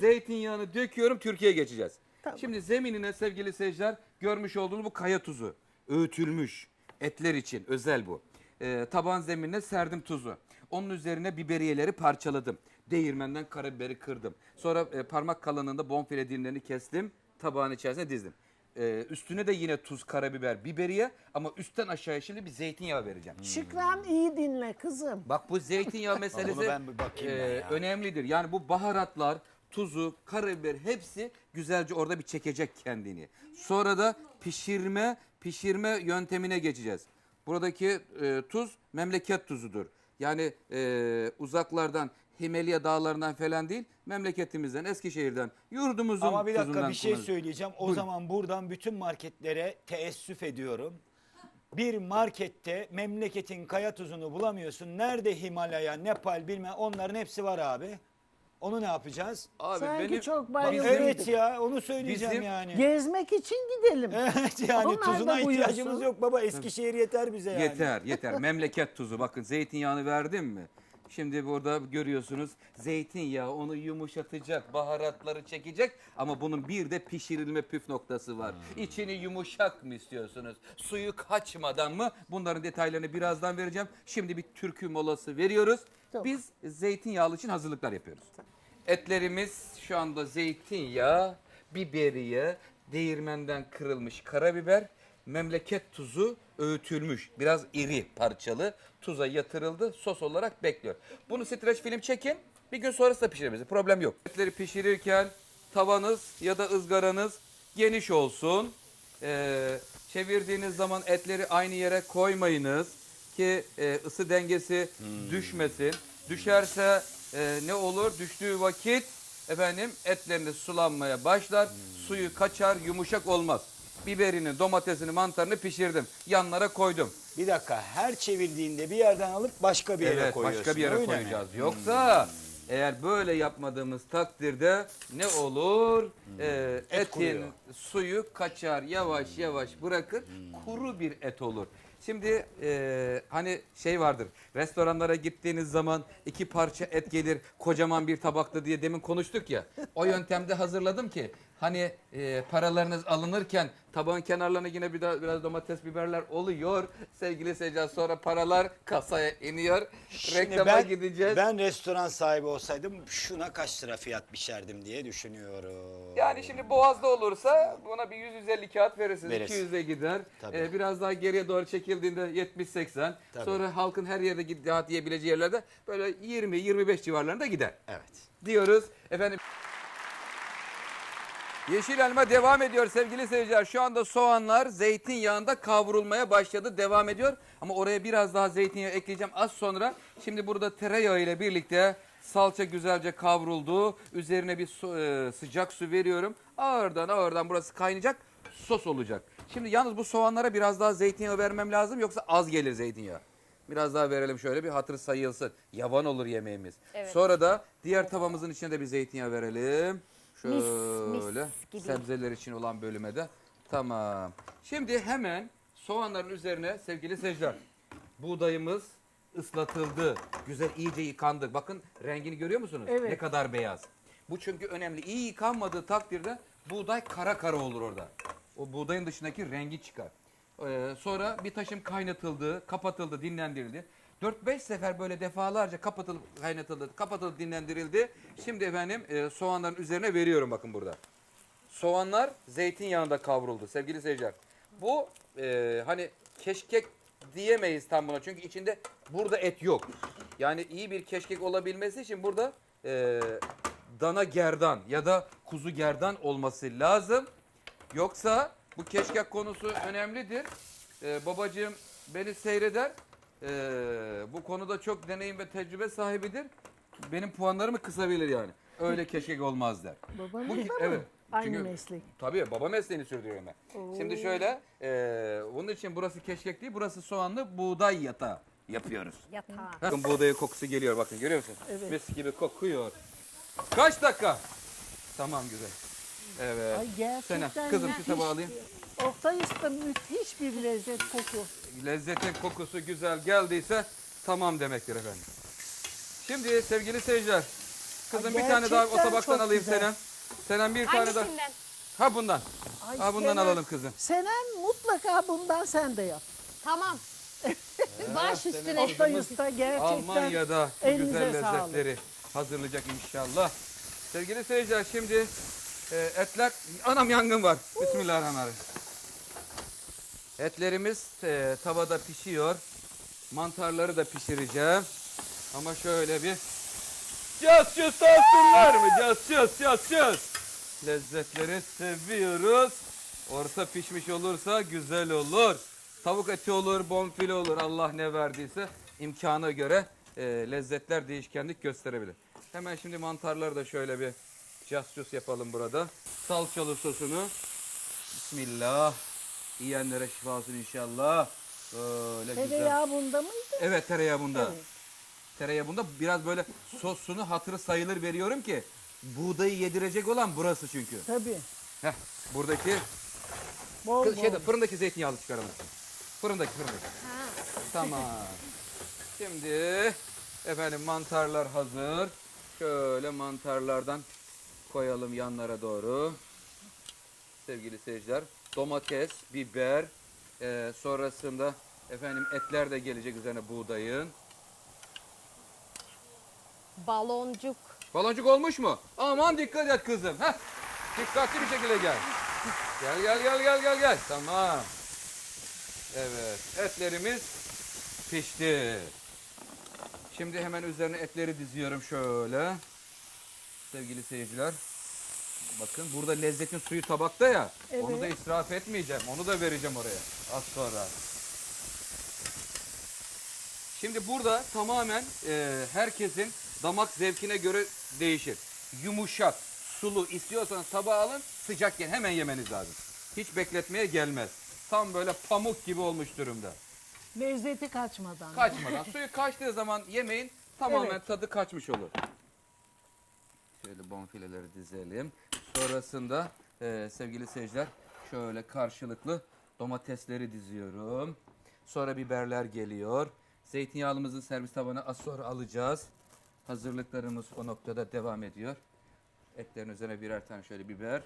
Zeytinyağını döküyorum Türkiye'ye geçeceğiz. Tamam. Şimdi zeminine sevgili seyirciler görmüş olduğunuz bu kaya tuzu. Öğütülmüş. Etler için özel bu. Ee, taban zeminine serdim tuzu. Onun üzerine biberiyeleri parçaladım. Değirmenden karabiberi kırdım. Sonra e, parmak kalınlığında bonfile dilimlerini kestim. Tabağın içerisine dizdim. Ee, üstüne de yine tuz, karabiber, biberiye ama üstten aşağıya şimdi bir zeytinyağı vereceğim. Şükran iyi dinle kızım. Bak bu zeytinyağı meselesi ben bir bakayım ben e, ya. önemlidir. Yani bu baharatlar, tuzu, karabiber hepsi güzelce orada bir çekecek kendini. Sonra da pişirme, pişirme yöntemine geçeceğiz. Buradaki e, tuz memleket tuzudur. Yani e, uzaklardan Himalaya dağlarından falan değil, memleketimizden, Eskişehir'den, yurdumuzun Ama bir dakika bir şey söyleyeceğim. O Buyurun. zaman buradan bütün marketlere teessüf ediyorum. Bir markette memleketin kaya tuzunu bulamıyorsun. Nerede Himalaya, Nepal bilmem onların hepsi var abi. Onu ne yapacağız? Abi Sanki benim, çok bayıldım. Evet ya onu söyleyeceğim Bizim- yani. Gezmek için gidelim. Evet yani Onlar da tuzuna buyursun. ihtiyacımız yok baba. Eskişehir yeter bize yani. Yeter yeter. Memleket tuzu. Bakın zeytinyağını verdim mi? Şimdi burada görüyorsunuz zeytinyağı onu yumuşatacak, baharatları çekecek ama bunun bir de pişirilme püf noktası var. İçini yumuşak mı istiyorsunuz? Suyu kaçmadan mı? Bunların detaylarını birazdan vereceğim. Şimdi bir türkü molası veriyoruz. Tamam. Biz zeytinyağlı için hazırlıklar yapıyoruz. Etlerimiz şu anda zeytinyağı, biberiye, değirmenden kırılmış karabiber, memleket tuzu öğütülmüş. Biraz iri parçalı tuza yatırıldı. Sos olarak bekliyor. Bunu streç film çekin. Bir gün sonrası da pişiririz. Problem yok. Etleri pişirirken tavanız ya da ızgaranız geniş olsun. Ee, çevirdiğiniz zaman etleri aynı yere koymayınız ki e, ısı dengesi düşmesin. Düşerse e, ne olur? Düştüğü vakit efendim etleriniz sulanmaya başlar. Suyu kaçar, yumuşak olmaz. Biberini, domatesini, mantarını pişirdim. Yanlara koydum. Bir dakika her çevirdiğinde bir yerden alıp başka bir yere evet, koyuyorsun. başka bir yere öyle mi? koyacağız. Yoksa eğer böyle yapmadığımız takdirde ne olur? Ee, Et etin kuruyor. suyu kaçar, yavaş yavaş bırakır, kuru bir et olur. Şimdi e, hani şey vardır, restoranlara gittiğiniz zaman iki parça et gelir kocaman bir tabakta diye demin konuştuk ya. O yöntemde hazırladım ki hani e, paralarınız alınırken tabağın kenarlarına yine bir daha, biraz domates biberler oluyor. Sevgili seyirciler sonra paralar kasaya iniyor. Şimdi Reklama ben, gideceğiz. ben restoran sahibi olsaydım şuna kaç lira fiyat biçerdim diye düşünüyorum. Yani şimdi Boğaz'da olursa buna bir 100-150 kağıt verirsiniz. Veririz. 200'e gider. Tabii. Ee, biraz daha geriye doğru çekildiğinde 70-80. Tabii. Sonra halkın her yerde rahat yiyebileceği yerlerde böyle 20-25 civarlarında gider. Evet. Diyoruz. Efendim Yeşil elma devam ediyor sevgili seyirciler. Şu anda soğanlar zeytinyağında kavrulmaya başladı. Devam ediyor. Ama oraya biraz daha zeytinyağı ekleyeceğim az sonra. Şimdi burada tereyağı ile birlikte salça güzelce kavruldu. Üzerine bir su- e, sıcak su veriyorum. Ağırdan ağırdan burası kaynayacak. Sos olacak. Şimdi yalnız bu soğanlara biraz daha zeytinyağı vermem lazım. Yoksa az gelir zeytinyağı. Biraz daha verelim şöyle bir hatır sayılsın. Yavan olur yemeğimiz. Evet. Sonra da diğer tavamızın içine de bir zeytinyağı verelim. Mis, Şöyle mis gibi. sebzeler için olan bölüme de. Tamam. Şimdi hemen soğanların üzerine sevgili seyirciler buğdayımız ıslatıldı. Güzel iyice yıkandı. Bakın rengini görüyor musunuz? Evet. Ne kadar beyaz. Bu çünkü önemli. İyi yıkanmadığı takdirde buğday kara kara olur orada. O buğdayın dışındaki rengi çıkar. Ee, sonra bir taşım kaynatıldı, kapatıldı, dinlendirildi. 4-5 sefer böyle defalarca kapatılıp kaynatıldı, kapatılıp dinlendirildi. Şimdi efendim e, soğanların üzerine veriyorum bakın burada. Soğanlar zeytinyağında kavruldu sevgili seyirciler. Bu e, hani keşkek diyemeyiz tam buna çünkü içinde burada et yok. Yani iyi bir keşkek olabilmesi için burada e, dana gerdan ya da kuzu gerdan olması lazım. Yoksa bu keşkek konusu önemlidir. E, babacığım beni seyreder. E, bu konuda çok deneyim ve tecrübe sahibidir. Benim puanlarımı kısabilir yani. Öyle keşkek olmaz der. Babanız Bu- da mı? evet. Aynı Çünkü- meslek. Tabii baba mesleğini sürdürüyorum ben. Şimdi şöyle, e, bunun için burası keşkek değil, burası soğanlı buğday yatağı yapıyoruz. Yatağı. Bakın buğdayın kokusu geliyor bakın görüyor musun? Evet. Mis gibi kokuyor. Kaç dakika? Tamam güzel. Evet. Ay gerçekten Sena, kızım şu müthiş tabağı alayım. Oktay Usta müthiş bir lezzet koku. Lezzetin kokusu güzel geldiyse tamam demektir efendim. Şimdi sevgili seyirciler, Kızım Ay, bir tane daha o gerçekten tabaktan çok alayım güzel. Senem. Senem bir tane daha. Hangisinden? Ha bundan. Ay, Ha bundan Senem, alalım kızım. Senem mutlaka bundan sen de yap. Tamam. Baş üstüne. Oktay Usta gerçekten. Almanya'da bu elinize güzel sağlık. lezzetleri hazırlayacak inşallah. Sevgili seyirciler şimdi e, etler, anam yangın var. Bismillahirrahmanirrahim. Etlerimiz e, tavada pişiyor. Mantarları da pişireceğim. Ama şöyle bir Cız cız olsunlar mı? Cız cız cız cız. Lezzetleri seviyoruz. Orta pişmiş olursa güzel olur. Tavuk eti olur, bonfile olur. Allah ne verdiyse imkana göre e, lezzetler değişkenlik gösterebilir. Hemen şimdi mantarları da şöyle bir cız yapalım burada. Salçalı sosunu. Bismillah. Yiyenlere şifa olsun inşallah. Böyle güzel. Tereyağı bunda mıydı? Evet tereyağı bunda. Evet. Tereyağı bunda biraz böyle sosunu hatırı sayılır veriyorum ki buğdayı yedirecek olan burası çünkü. Tabii. Heh, buradaki Bol kız- bol. şeyde fırındaki zeytinyağlı çıkaralım. Fırındaki fırındaki. Tamam. Şimdi efendim mantarlar hazır. Şöyle mantarlardan koyalım yanlara doğru. Sevgili seyirciler. Domates, biber, e, sonrasında efendim etler de gelecek üzerine buğdayın. Baloncuk. Baloncuk olmuş mu? Aman dikkat et kızım. Heh. Dikkatli bir şekilde gel. Gel gel gel gel gel gel. Tamam. Evet. Etlerimiz pişti. Şimdi hemen üzerine etleri diziyorum şöyle. Sevgili seyirciler. Bakın burada lezzetin suyu tabakta ya. Onu da Evet. israf etmeyeceğim. Onu da vereceğim oraya. Az sonra. Şimdi burada tamamen e, herkesin damak zevkine göre değişir. Yumuşak, sulu istiyorsanız tabağa alın, sıcakken hemen yemeniz lazım. Hiç bekletmeye gelmez. Tam böyle pamuk gibi olmuş durumda. Lezzeti kaçmadan. Kaçmadan. Suyu kaçtığı zaman yemeğin tamamen Evet. tadı kaçmış olur. Şöyle bonfileleri dizelim. Sonrasında e, sevgili seyirciler şöyle karşılıklı domatesleri diziyorum. Sonra biberler geliyor. Zeytinyağlımızın servis tabağına az sonra alacağız. Hazırlıklarımız o noktada devam ediyor. Etlerin üzerine birer tane şöyle biber.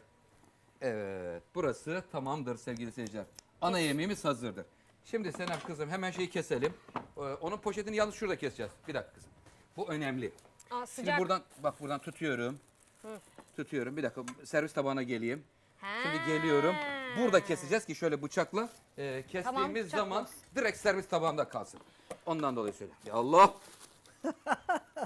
Evet, burası tamamdır sevgili seyirciler. Ana yemeğimiz hazırdır. Şimdi Senem kızım hemen şeyi keselim. Ee, onun poşetini yalnız şurada keseceğiz. Bir dakika kızım. Bu önemli. Aa, Şimdi sıcak. buradan bak buradan tutuyorum. Tutuyorum. Bir dakika servis tabağına geleyim. Şimdi Ha. geliyorum. Burada keseceğiz ki şöyle bıçakla e, kestiğimiz Tamam, bıçak zaman olsun. direkt servis tabağında kalsın. Ondan dolayı söyle. Ya Allah.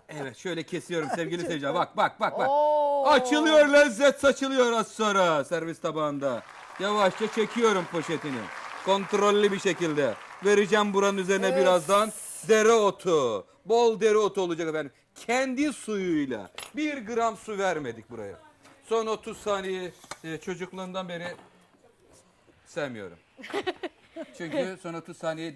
Evet şöyle kesiyorum sevgili seyirciler. Bak bak bak bak. Oo. Açılıyor lezzet saçılıyor az sonra servis tabağında. Yavaşça çekiyorum poşetini. Kontrollü bir şekilde. Vereceğim buranın üzerine birazdan dereotu. Bol dereotu olacak efendim. Kendi suyuyla. Bir gram su vermedik buraya. Son 30 saniye e, çocukluğumdan beri sevmiyorum. Çünkü son 30 saniye